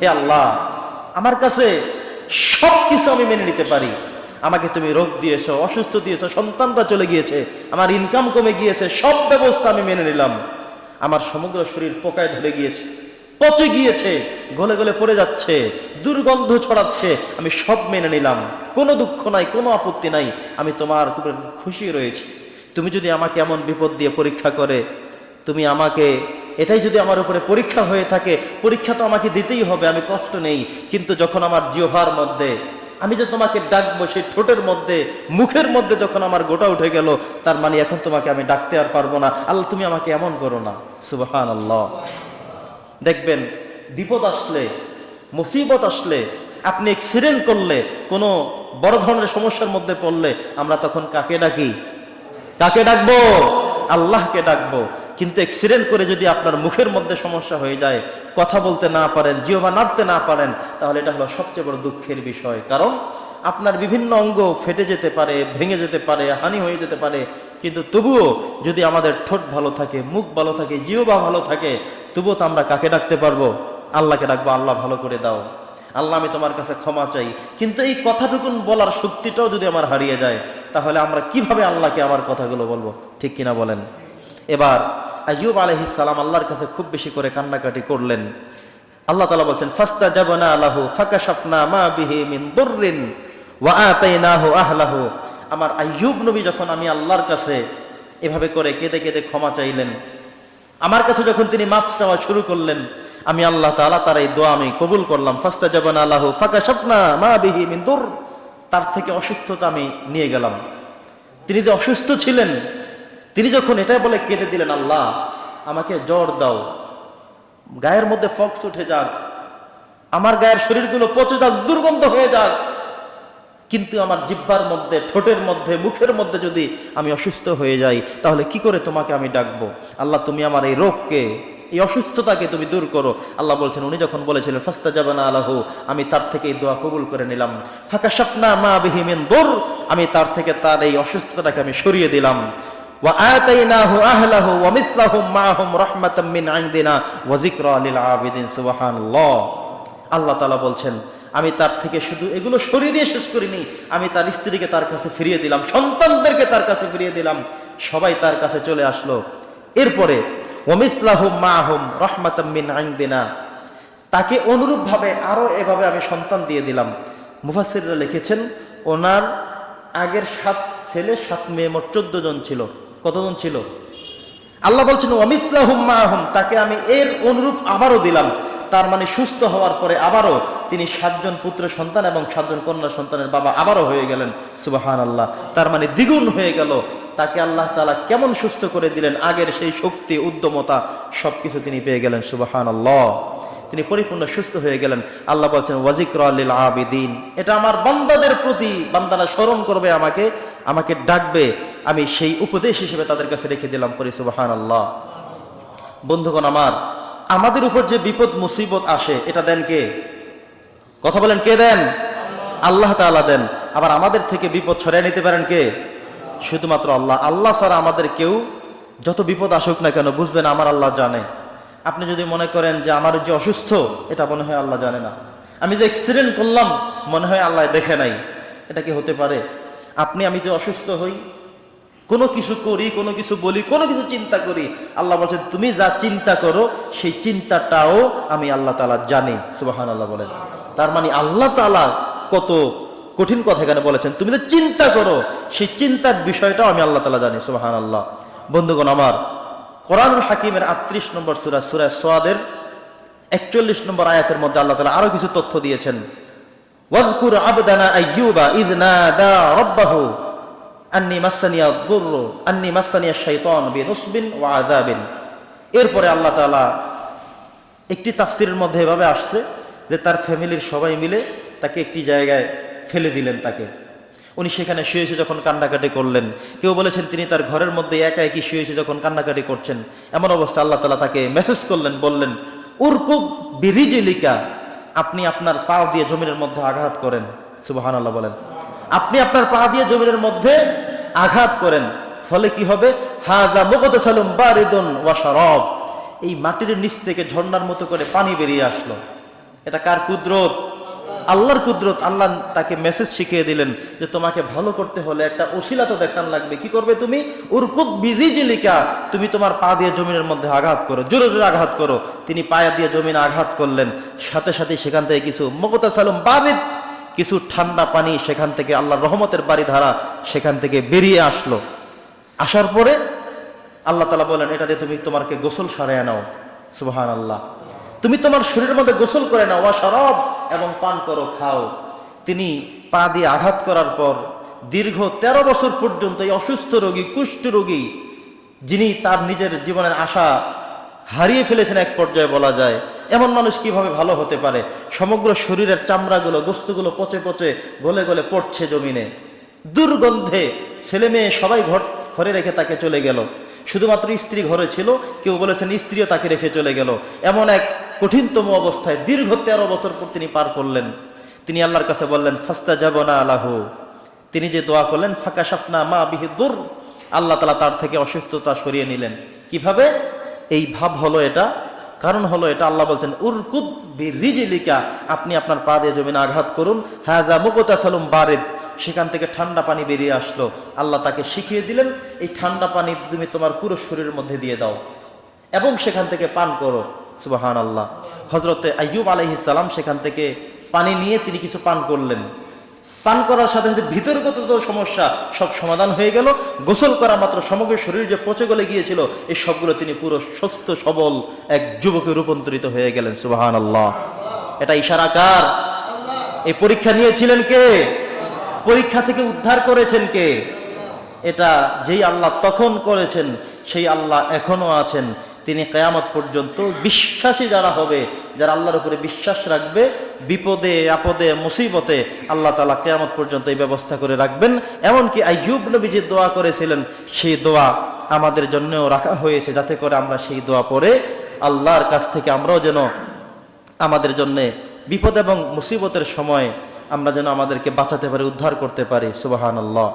হে আল্লাহ, আমার কাছে সব কিছু আমি মেনে নিতে পারি। আমাকে তুমি রোগ দিয়েছ, অসুস্থ দিয়েছ সন্তানটা চলে গিয়েছে, আমার ইনকাম কমে গিয়েছে, সব ব্যবস্থা আমি মেনে নিলাম। আমার সমগ্র শরীর পোকায় ধরে গিয়েছে, পচে গিয়েছে, গলে গলে পড়ে যাচ্ছে, দুর্গন্ধ ছড়াচ্ছে, আমি সব মেনে নিলাম। কোনো দুঃখ নাই, কোনো আপত্তি নাই, আমি তোমার উপরে খুশি রয়েছি। তুমি যদি আমাকে এমন বিপদ দিয়ে পরীক্ষা করে, তুমি আমাকে এটাই যদি আমার উপরে পরীক্ষা হয়ে থাকে, পরীক্ষা তো আমাকে দিতেই হবে, আমি কষ্ট নেই। কিন্তু যখন আমার জিহ্বার মধ্যে, আমি যে তোমাকে ডাকবো সেই ঠোঁটের মধ্যে, মুখের মধ্যে যখন আমার গোটা উঠে গেল, তার মানে এখন তোমাকে আমি ডাকতে আর পারব না। আল্লাহ, তুমি আমাকে এমন করো না। সুবাহান আল্লাহ দেখবেন, বিপদ আসলে, মুসিবত আসলে, আপনি অ্যাক্সিডেন্ট করলে, কোনো বড় ধরনের সমস্যার মধ্যে পড়লে, আমরা তখন কাকে ডাকি? কাকে ডাকবো? আল্লাহকে ডাকবো। কিন্তু অ্যাক্সিডেন্ট করে যদি আপনার মুখের মধ্যে সমস্যা হয়ে যায়, কথা বলতে না পারেন জিওবা নাড়তে না পারেন, তাহলে এটা হলো সবচেয়ে বড় দুঃখের বিষয়। কারণ আপনার বিভিন্ন অঙ্গ ফেটে যেতে পারে, ভেঙে যেতে পারে, হানি হয়ে যেতে পারে, কিন্তু তবুও যদি আমাদের ঠোঁট ভালো থাকে, মুখ ভালো থাকে জিওবা ভালো থাকে, তবুও তো আমরা কাকে ডাকতে পারব? আল্লাহকে ডাকবো, আল্লাহ ভালো করে দাও। আল্লাহ, আমি তোমার কাছে ক্ষমা চাই। কিন্তু এই কথাটুকুন বলার শক্তিটাও যদি আমার হারিয়ে যায়, তাহলে আমরা কীভাবে আল্লাহকে আমার কথাগুলো বলব? ঠিক কিনা বলেন? এবার, আইয়ুব আলহিস সালাম আল্লাহর কাছে খুব বেশি করে কান্নাকাটি করলেন। আল্লাহ তালা বলছেন ফাস্তা জাবানা আলাহু ফাকাশাফনা মা বিহি মিন দুররিন ওয়া আতাইনাহু আহলাহু। আমার আইয়ুব নবী যখন আমি আল্লাহর কাছে এভাবে করে কেঁদে কেঁদে ক্ষমা চাইলেন, আমার কাছে যখন তিনি মাফ চাওয়া শুরু করলেন আমি আল্লাহ তাআলা তার এই দোয়া আমি কবুল করলাম। ফাস্তা জবান আল্লাহ ফাঁকা ফাকাশাফনা মা বিহি মিন দুর। তার থেকে অসুস্থতা আমি নিয়ে গেলাম। তিনি যে অসুস্থ ছিলেন, তিনি যখন এটাই বলে কেঁদে দিলেন, আল্লাহ, আমাকে জ্বর দাও। গায়ের মধ্যে ফক্স উঠে যাক। আমার গায়ের শরীরগুলো পচে যাক, দুর্গন্ধ হয়ে যাক। কিন্তু আমার জিব্বার মধ্যে, ঠোঁটের মধ্যে, মুখের মধ্যে যদি আমি অসুস্থ হয়ে যাই, তাহলে কি করে তোমাকে আমি ডাকবো? আল্লাহ, তুমি আমার এই রোগকে এই অসুস্থতাকে তুমি দূর করো। আল্লাহ বলছেন, উনি যখন বলেছিলেন ফাস্তা যাবানা আল্লাহ আমি তার থেকে এই দোয়া কবুল করে নিলাম। ফাঁকা সাপনা মা বিহিমেন দোর আমি তার থেকে তার এই অসুস্থতাটাকে আমি সরিয়ে দিলাম। আল্লাহ বলছেন, আমি তার থেকে শুধু এগুলো সরিয়ে দিয়ে শেষ করিনি, আমি তার স্ত্রীকে তার কাছে ফিরিয়ে দিলাম, সন্তানদেরকে তার কাছে ফিরিয়ে দিলাম। সবাই তার কাছে চলে আসলো। এরপরে ওমিসলাহুম মাহুম রহমাতাম মিন আইন্দিনা। তাকে অনুরূপভাবে আরও এভাবে আমি সন্তান দিয়ে দিলাম। মুফাসিররা লিখেছেন, ওনার আগের সাত ছেলে, সাত মেয়ে মোট চোদ্দ জন ছিল। কতজন ছিল? আল্লাহ বলছেন অমিতলাহুম মাহুম, তাকে আমি এর অনুরূপ আবারও দিলাম। তার মানে সুস্থ হওয়ার পরে আবারও তিনি সাতজন পুত্র সন্তান এবং সাতজন কন্যা সন্তানের বাবা আবারও হয়ে গেলেন। সুবাহান আল্লাহ তার মানে দ্বিগুণ হয়ে গেল। তাকে আল্লাহ তালা কেমন সুস্থ করে দিলেন, আগের সেই শক্তি, উদ্যমতা, সবকিছু তিনি পেয়ে গেলেন। সুবাহান আল্লাহ তিনি পরিপূর্ণ সুস্থ হয়ে গেলেন। আল্লাহ বলছেন, ওয়াজিকর আলিল আবিদিন। এটা আমার বান্দাদের প্রতি বান্দারা স্মরণ করবে আমাকে আমাকে ডাকবে। আমি সেই উপদেশ হিসেবে তাদের কাছে রেখে দিলাম পরি সুবাহান আল্লাহ বন্ধুগণ আমার আমাদের উপর যে বিপদ, মুসিবত আসে, এটা দেন কে? কথা বলেন, কে দেন? আল্লাহ তাআলা দেন। আবার আমাদের থেকে বিপদ ছড়িয়ে নিতে পারেন কে? শুধুমাত্র আল্লাহ। আল্লাহ ছাড়া আমাদের কেউ যত বিপদ আসুক না কেন, বুঝবেন আমার আল্লাহ জানে। আপনি যদি মনে করেন যে আমার যে অসুস্থ, এটা মনে হয় আল্লাহ জানে না। আমি যে অ্যাক্সিডেন্ট করলাম, মনে হয় আল্লাহ দেখে নাই। এটা কি হতে পারে? আপনি, আমি যে অসুস্থ হই কোনো কিছু করি, কোনো কিছু বলি, কোনো কিছু চিন্তা করি, আল্লাহ বলছেন, তুমি যা চিন্তা করো, সেই চিন্তাটাও আমি আল্লাহ তালা জানি। সুবাহান আল্লাহ বলেন। তার মানে আল্লাহ তালা কত কঠিন কথা এখানে বলেছেন। তুমি যে চিন্তা করো, সেই চিন্তার বিষয়টাও আমি আল্লাহ তালা জানি। সুবাহান আল্লাহ বন্ধুগণ আমার, কোরআনুল হাকিমের আটত্রিশ নম্বর সুরা সুরা সোয়াদের একচল্লিশ নম্বর আয়াতের মধ্যে আল্লাহ তালা আরও কিছু তথ্য দিয়েছেন। ওয়াজকুর আবদানা আইয়ুবা ইদ নাদা রব্বাহু আন্নি মাসানিয়া দুর্র, আন্নি মাসানিয়া শাইতান বিনুসবিন ওয়া আযাবিন। এরপরে আল্লাহ তাআলা একটি তাফসিরের মধ্যে এভাবে আসছে যে তার ফ্যামিলির সবাই মিলে তাকে একটি জায়গায় ফেলে দিলেন তাকে। উনি সেখানে শুয়ে শুয়ে যখন কান্নাকাটি করলেন, কেউ বলেছেন তিনি তার ঘরের মধ্যে একা একই শুয়ে শুয়ে যখন কান্নাকাটি করছেন, এমন অবস্থা আল্লাহ তালা তাকে মেসেজ করলেন, বললেন, উরকুব বিরিজিলিকা, আপনি আপনার পা দিয়ে জমিনের মধ্যে আঘাত করেন। সুবাহান আল্লাহ বলেন। আপনি আপনার পা দিয়ে জমিনের মধ্যে আঘাত করেন। ফলে কি হবে? হাজা মুগতসালুম বারিদুন ওয়া শারাব। এই মাটির নিচ থেকে ঝর্ণার মতো করে পানি বেরিয়ে আসলো। এটা কার কুদরত? আল্লাহর কুদরত। আল্লাহ তাকে মেসেজ শিখিয়ে দিলেন যে, তোমাকে ভালো করতে হলে একটা ওসিলা তো দেখান লাগবে। কি করবে তুমি? উরকুদ বিরিজিলিকা। তুমি তোমার পা দিয়ে জমিনের মধ্যে আঘাত করো। জোরে জোরে আঘাত করো। তিনি পায়া দিয়ে জমিনে আঘাত করলেন। সাথে সাথে সেখান থেকে কিছু মকতা সালম বারিদ কিছু ঠান্ডা পানি সেখান থেকে আল্লাহর রহমতের বাড়ি ধারা সেখান থেকে বেরিয়ে আসলো। আসার পরে আল্লাহ তালা বলেন, এটা দিয়ে তুমি তোমাকে গোসল সারায় নাও। সুবহান আল্লাহ তুমি তোমার শরীরের মধ্যে গোসল করে নাও ওয়া শরাব এবং পান করো, খাও। তিনি পা দিয়ে আঘাত করার পর দীর্ঘ ১৩ বছর পর্যন্ত এই অসুস্থ রোগী, কুষ্ঠ রোগী, যিনি তার নিজের জীবনের আশা হারিয়ে ফেলেছেন এক পর্যায়ে বলা যায়। এমন মানুষ কীভাবে ভালো হতে পারে? সমগ্র শরীরের চামড়াগুলো, গোস্তগুলো পচে পচে গলে গলে পড়ছে জমিনে। দুর্গন্ধে ছেলে মেয়ে সবাই ঘর, ঘরে রেখে তাকে চলে গেল। শুধুমাত্র স্ত্রী ঘরে ছিল, কেউ বলেছেন স্ত্রীও তাকে রেখে চলে গেল। এমন এক কঠিনতম অবস্থায় দীর্ঘ তেরো বছর পর তিনি পার করলেন। তিনি আল্লাহর কাছে বললেন ফাস্তা যাব না আলাহু। তিনি যে দোয়া করলেন ফাঁকা সাফনা মা বিহে দূর। আল্লাহ তালা তার থেকে অসুস্থতা সরিয়ে নিলেন। কীভাবে? এই ভাব হলো এটা, কারণ হলো এটা আল্লাহ বলছেন, উরকুদ বিরিজিলিকা আপনি আপনার পা দিয়ে জমিনে আঘাত করুন। হাজা মুকতা সালুম বারেদ সেখান থেকে ঠান্ডা পানি বেরিয়ে আসলো। আল্লাহ তাকে শিখিয়ে দিলেন, এই ঠান্ডা পানি তুমি তোমার পুরো শরীরের মধ্যে দিয়ে দাও এবং সেখান থেকে পান করো। সুবাহান আল্লাহ হজরতে আইয়ুব আলহিসাল্লাম সেখান থেকে পানি নিয়ে তিনি কিছু পান করলেন। পান করার সাথে সাথে ভিতরগত যত সমস্যা, সব সমাধান হয়ে গেল। গোসল করা মাত্র সমগ্র শরীর যে পচে গলে গিয়েছিল, এই সবগুলো তিনি পুরো সুস্থ, সবল এক যুবকে রূপান্তরিত হয়ে গেলেন সুবাহান আল্লাহ এটা ইশারাকার এই পরীক্ষা নিয়েছিলেন কে? পরীক্ষা থেকে উদ্ধার করেছেন কে? এটা যেই আল্লাহ তখন করেছেন, সেই আল্লাহ এখনও আছেন। তিনি কেয়ামত পর্যন্ত বিশ্বাসী যারা হবে, যারা আল্লাহর উপরে বিশ্বাস রাখবে, বিপদে, আপদে, মুসিবতে আল্লাহ তালা কেয়ামত পর্যন্ত এই ব্যবস্থা করে রাখবেন। এমনকি আইয়ুব নবী যে দোয়া করেছিলেন, সেই দোয়া আমাদের জন্যও রাখা হয়েছে যাতে করে আমরা সেই দোয়া পরে আল্লাহর কাছ থেকে আমরাও যেন আমাদের জন্যে বিপদ এবং মুসিবতের সময় আমরা যেন আমাদেরকে বাঁচাতে পারি, উদ্ধার করতে পারি। সুবাহান আল্লাহ